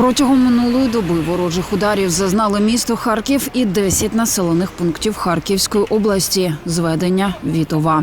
Протягом минулої доби ворожих ударів зазнали місто Харків і 10 населених пунктів Харківської області. Зведення Вітова.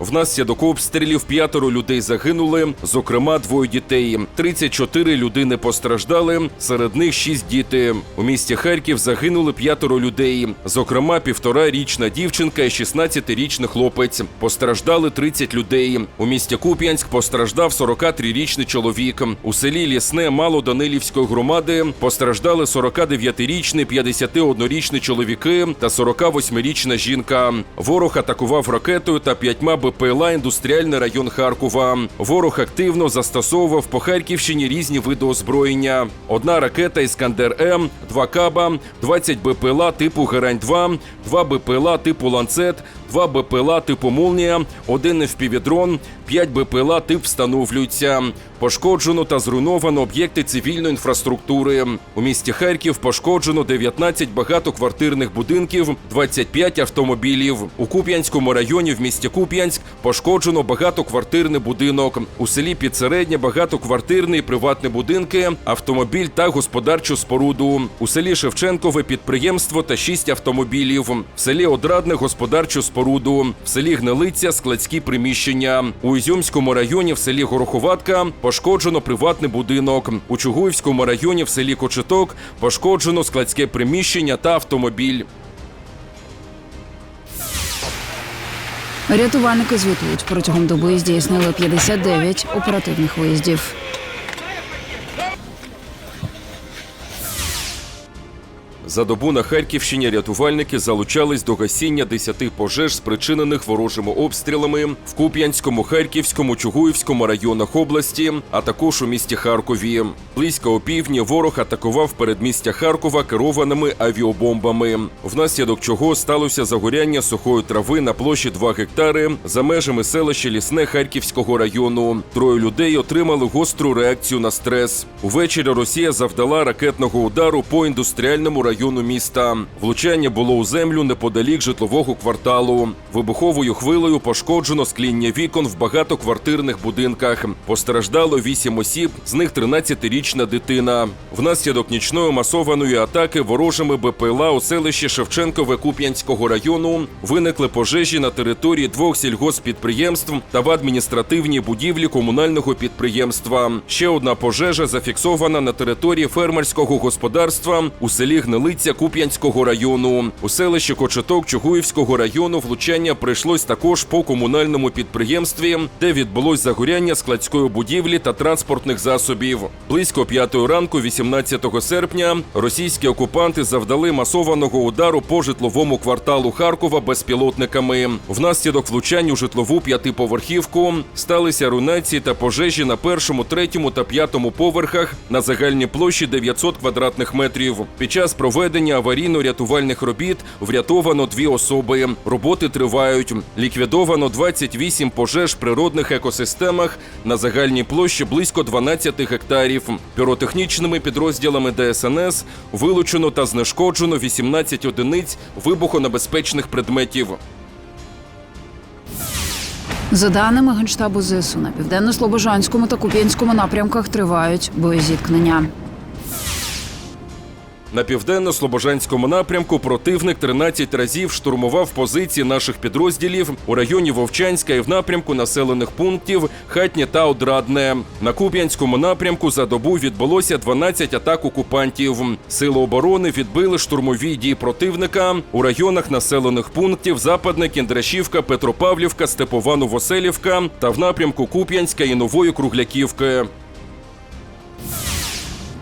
Внаслідок обстрілів п'ятеро людей загинули, зокрема двоє дітей. 34 людини постраждали, серед них шість діти. У місті Харків загинули п'ятеро людей, зокрема півторарічна дівчинка і 16-річний хлопець. Постраждали 30 людей. У місті Куп'янськ постраждав 43-річний чоловік. У селі Лісне Малоданилівської громади постраждали 49-річний, 51-річний чоловіки та 48-річна жінка. Ворог атакував ракетою та п'ятьма БПЛА індустріальний район Харкова. Ворог активно застосовував по Харківщині різні види озброєння. Одна ракета Іскандер М, два каба, 20 БПЛА типу Герань-2, два БПЛА типу Ланцет, два БПЛА типу Молнія, один FPV-дрон, 5 БПЛА тип встановлюються. Пошкоджено та зруйновано об'єкти цивільної інфраструктури. У місті Харків пошкоджено 19 багатоквартирних будинків, 25 автомобілів. У Куп'янському районі в місті Куп'янськ пошкоджено багатоквартирний будинок. У селі Підсереднє багатоквартирний приватні будинки, автомобіль та господарчу споруду. У селі Шевченкове підприємство та 6 автомобілів. В селі Одрадне господарчу споруду. В селі Гнилиця складські приміщення. У Ізюмському районі в селі Гороховатка пошкоджено приватний будинок. У Чугуївському районі в селі Кочеток пошкоджено складське приміщення та автомобіль. Рятувальники звітують протягом доби здійснили 59 оперативних виїздів. За добу на Харківщині рятувальники залучались до гасіння 10 пожеж, спричинених ворожими обстрілами в Куп'янському, Харківському, Чугуївському районах області, а також у місті Харкові. Близько опівдні ворог атакував передмістя Харкова керованими авіабомбами, внаслідок чого сталося загоряння сухої трави на площі 2 гектари за межами селища Лісне Харківського району. Троє людей отримали гостру реакцію на стрес. Увечері Росія завдала ракетного удару по індустріальному району міста. Влучання було у землю неподалік житлового кварталу. Вибуховою хвилею пошкоджено скління вікон в багатоквартирних будинках. Постраждало 8 осіб, з них 13-річна дитина. Внаслідок нічної масованої атаки ворожими БПЛА у селищі Шевченкове Куп'янського району виникли пожежі на території двох сільгоспідприємств та в адміністративній будівлі комунального підприємства. Ще одна пожежа зафіксована на території фермерського господарства у селі Гнилиця Куп'янського району. У селищі Кочеток Чугуївського району влучання прийшлось також по комунальному підприємстві, де відбулось загоряння складської будівлі та транспортних засобів. Близько п'ятої ранку, 18 серпня, російські окупанти завдали масованого удару по житловому кварталу Харкова безпілотниками. Внаслідок влучань у житлову п'ятиповерхівку сталися руйнації та пожежі на першому, третьому та п'ятому поверхах на загальній площі 900 квадратних метрів. Під час проведення аварійно-рятувальних робіт врятовано дві особи. Роботи тривають. Ліквідовано 28 пожеж в природних екосистемах на загальній площі близько 12 гектарів. Піротехнічними підрозділами ДСНС вилучено та знешкоджено 18 одиниць вибухонебезпечних предметів. За даними Генштабу ЗСУ, на південно-слобожанському та Куп'янському напрямках тривають боєзіткнення. На південно-слобожанському напрямку противник 13 разів штурмував позиції наших підрозділів у районі Вовчанська і в напрямку населених пунктів Хатнє та Одрадне. На Куп'янському напрямку за добу відбулося 12 атак окупантів. Сили оборони відбили штурмові дії противника у районах населених пунктів Западне Кіндрашівка, Петропавлівка, Степова Новоселівка та в напрямку Куп'янська і Нової Кругляківки.